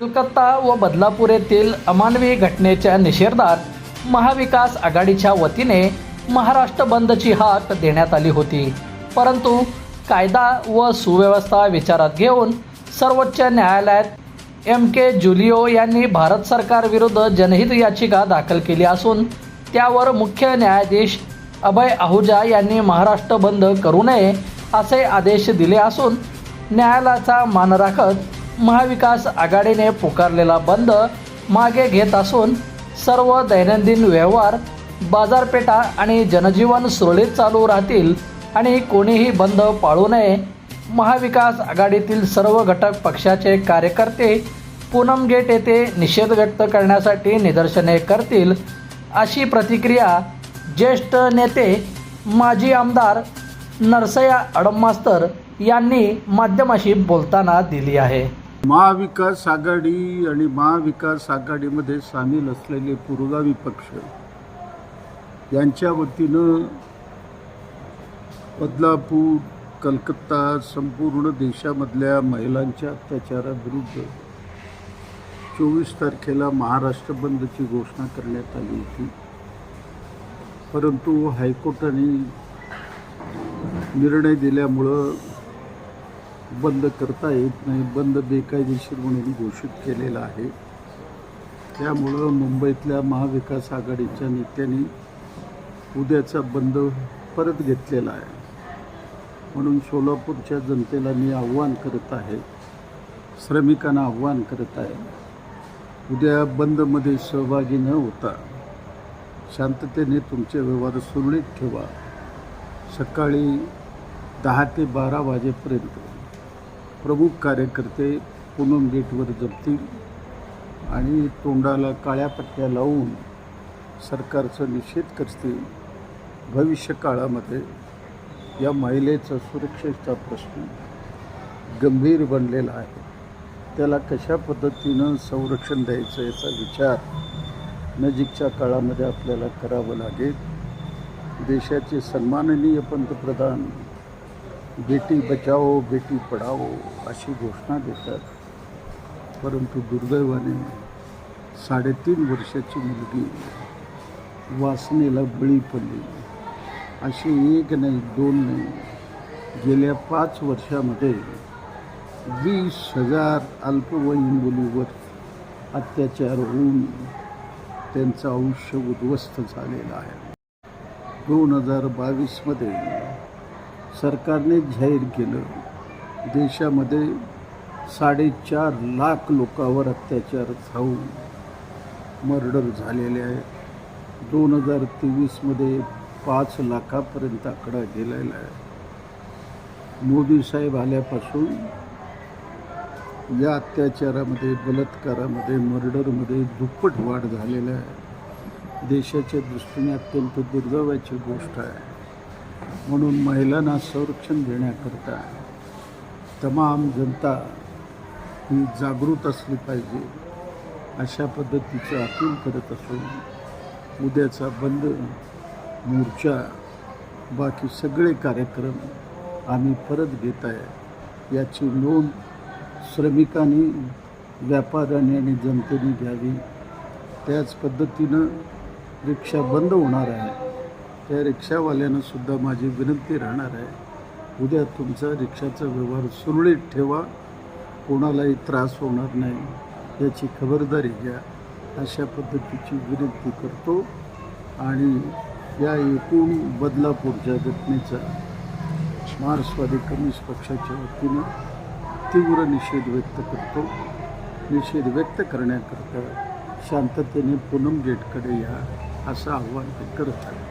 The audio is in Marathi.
कोलकाता व बदलापूर येथील अमानवी घटनेच्या निषेधात महाविकास आघाडीच्या वतीने महाराष्ट्र बंदची हाक देण्यात आली होती. परंतु कायदा व सुव्यवस्था विचारात घेऊन सर्वोच्च न्यायालयात एम के जुलिओ यांनी भारत सरकारविरुद्ध जनहित याचिका दाखल केली असून त्यावर मुख्य न्यायाधीश अभय आहुजा यांनी महाराष्ट्र बंद करू नये असे आदेश दिले असून न्यायालयाचा मान राखत महाविकास आघाडीने पुकारलेला बंद मागे घेत असून सर्व दैनंदिन व्यवहार बाजारपेठा आणि जनजीवन सुरळीत चालू राहतील आणि कोणीही बंद पाळू नये. महाविकास आघाडीतील सर्व घटक पक्षाचे कार्यकर्ते पूनम गेट येथे निषेध व्यक्त करण्यासाठी निदर्शने करतील अशी प्रतिक्रिया ज्येष्ठ नेते माजी आमदार नरसया अडमास्तर यांनी माध्यमाशी बोलताना दिली आहे. महाविकास आघाडी आणि महाविकास आघाडीमध्ये सामील असलेले पुरोगामी पक्ष यांच्या वतीनं बदलापूर कलकत्ता संपूर्ण देशामधल्या महिलांच्या अत्याचाराविरुद्ध चोवीस तारखेला महाराष्ट्र बंदची घोषणा करण्यात आली होती. परंतु हायकोर्टाने निर्णय दिल्यामुळं बंद करता येत नाही. बंद बेकायदेशीर म्हणून घोषित केलेला आहे. त्यामुळं मुंबईतल्या महाविकास आघाडीच्या नेत्यांनी उद्याचा बंद परत घेतलेला आहे. म्हणून सोलापूरच्या जनतेला मी आव्हान करत आहे. श्रमिकांना आव्हान करत आहे. उद्या बंदमध्ये सहभागी न होता शांततेने तुमचे व्यवहार सुरळीत ठेवा. सकाळी दहा ते बारा वाजेपर्यंत प्रमुख कार्यकर्ते पूनम गेटवर जपतील आणि तोंडाला काळ्या पट्ट्या लावून सरकारचा निषेध करतील. भविष्य काळामध्ये या महिलेचा सुरक्षेचा प्रश्न गंभीर बनलेला आहे. त्याला कशा पद्धतीनं संरक्षण द्यायचं याचा विचार नजीकच्या काळामध्ये आपल्याला करावं लागेल. देशाचे सन्माननीय पंतप्रधान बेटी बचाओ बेटी पढाओ अशी घोषणा देतात. परंतु दुर्दैवाने साडेतीन वर्षाची मुलगी वासनेला बळी पडली. अशी एक नाही दोन नाही. गेल्या पाच वर्षामध्ये वीस हजार अल्पवयीन मुलीवर अत्याचार होऊन त्यांचं आयुष्य उद्ध्वस्त झालेलं आहे. दोन हजार बावीसमध्ये सरकारने जाहीर केलं. देशामध्ये साडेचार लाख लोकांवर अत्याचार होऊन मर्डर झालेले आहे. दोन हजार तेवीसमध्ये पाच लाखापर्यंत आकडा गेलेला आहे. मोदी साहेब आल्यापासून या अत्याचारामध्ये बलात्कारामध्ये मर्डरमध्ये दुप्पट वाढ झालेला आहे. देशाच्या दृष्टीने अत्यंत दुर्दैवाची गोष्ट आहे. म्हणून महिलांना संरक्षण देण्याकरता तमाम जनता ही जागृत असली पाहिजे अशा पद्धतीचं अपील करत असून उद्याचा बंद मोर्चा बाकी सगळे कार्यक्रम आम्ही परत घेत आहे. याची नोंद श्रमिकांनी व्यापाऱ्यांनी आणि जनतेने घ्यावी. त्याच पद्धतीनं रिक्षा बंद होणार आहे. त्या रिक्षावाल्यानं सुद्धा माझी विनंती राहणार आहे. उद्या तुमचा रिक्षाचा व्यवहार सुरळीत ठेवा. कोणालाही त्रास होणार नाही. याची खबरदारी घ्या. अशा पद्धतीची विनंती करतो. आणि या एकूण बदलापूरच्या घटनेचा मार्क्सवादी कम्युनिस्ट पक्षाच्या वतीनं तीव्र निषेध व्यक्त करतो. निषेध व्यक्त करण्याकरता शांततेने पूनम गेटकडे या असं आव्हान ते करत आहे.